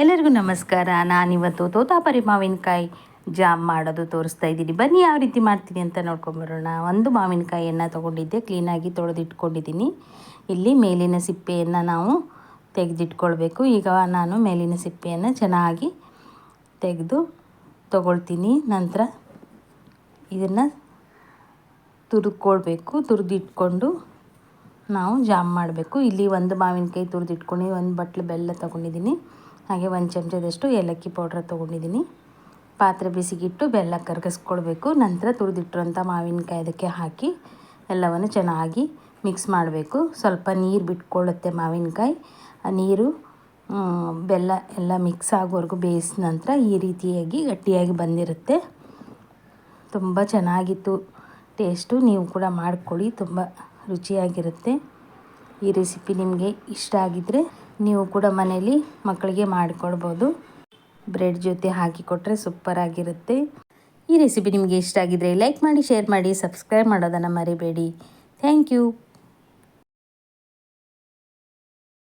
ಎಲ್ಲರಿಗೂ ನಮಸ್ಕಾರ. ನಾನಿವತ್ತು ತೋತಾಪರಿ ಮಾವಿನಕಾಯಿ ಜಾಮ್ ಮಾಡೋದು ತೋರಿಸ್ತಾ ಇದ್ದೀನಿ. ಬನ್ನಿ ಯಾವ ರೀತಿ ಮಾಡ್ತೀನಿ ಅಂತ ನೋಡ್ಕೊಂಬರೋಣ. ಒಂದು ಮಾವಿನಕಾಯಿಯನ್ನು ತೊಗೊಂಡಿದ್ದೆ ಕ್ಲೀನಾಗಿ ತೊಳೆದಿಟ್ಕೊಂಡಿದ್ದೀನಿ. ಇಲ್ಲಿ ಮೇಲಿನ ಸಿಪ್ಪೆಯನ್ನು ನಾವು ತೆಗೆದಿಟ್ಕೊಳ್ಬೇಕು. ಈಗ ನಾನು ಮೇಲಿನ ಸಿಪ್ಪೆಯನ್ನು ಚೆನ್ನಾಗಿ ತೆಗೆದು ತೊಗೊಳ್ತೀನಿ. ನಂತರ ಇದನ್ನು ತುರ್ಕೊಳ್ಬೇಕು ತುರಿದಿಟ್ಕೊಂಡು ನಾವು ಜಾಮ್ ಮಾಡಬೇಕು. ಇಲ್ಲಿ ಒಂದು ಮಾವಿನಕಾಯಿ ತುರಿದಿಟ್ಕೊಂಡು ಒಂದು ಬಟ್ಲು ಬೆಲ್ಲ ತೊಗೊಂಡಿದ್ದೀನಿ. ಹಾಗೆ ಒಂದು ಚಮಚದಷ್ಟು ಏಲಕ್ಕಿ ಪೌಡ್ರ್ ತೊಗೊಂಡಿದ್ದೀನಿ. ಪಾತ್ರೆ ಬಿಸಿಗಿಟ್ಟು ಬೆಲ್ಲ ಕರಗಿಸ್ಕೊಳ್ಬೇಕು. ನಂತರ ತುರಿದಿಟ್ಟಿರೋಂಥ ಮಾವಿನಕಾಯಿ ಅದಕ್ಕೆ ಹಾಕಿ ಎಲ್ಲವನ್ನು ಚೆನ್ನಾಗಿ ಮಿಕ್ಸ್ ಮಾಡಬೇಕು. ಸ್ವಲ್ಪ ನೀರು ಬಿಟ್ಕೊಳ್ಳುತ್ತೆ ಮಾವಿನಕಾಯಿ ಆ ನೀರು ಬೆಲ್ಲ ಎಲ್ಲ ಮಿಕ್ಸ್ ಆಗೋವರೆಗೂ ಬೇಯಿಸಿದ ನಂತರ ಈ ರೀತಿಯಾಗಿ ಗಟ್ಟಿಯಾಗಿ ಬಂದಿರುತ್ತೆ. ತುಂಬ ಚೆನ್ನಾಗಿತ್ತು. ಟೇಸ್ಟು ನೀವು ಕೂಡ ಮಾಡ್ಕೊಳ್ಳಿ. ತುಂಬ ರುಚಿಯಾಗಿರುತ್ತೆ. ಈ ರೆಸಿಪಿ ನಿಮಗೆ ಇಷ್ಟ ಆಗಿದ್ದರೆ ನೀವು ಕೂಡ ಮನೇಲಿ ಮಕ್ಕಳಿಗೆ ಮಾಡಿಕೊಡ್ಬೋದು ಬ್ರೆಡ್ ಜೊತೆ ಹಾಕಿ ಕೊಟ್ಟರೆ ಸೂಪರಾಗಿರುತ್ತೆ ಈ ರೆಸಿಪಿ ನಿಮಗೆ ಇಷ್ಟ ಆಗಿದ್ದರೆ ಲೈಕ್ ಮಾಡಿ ಶೇರ್ ಮಾಡಿ ಸಬ್ಸ್ಕ್ರೈಬ್ ಮಾಡೋದನ್ನು ಮರಿಬೇಡಿ. Thank you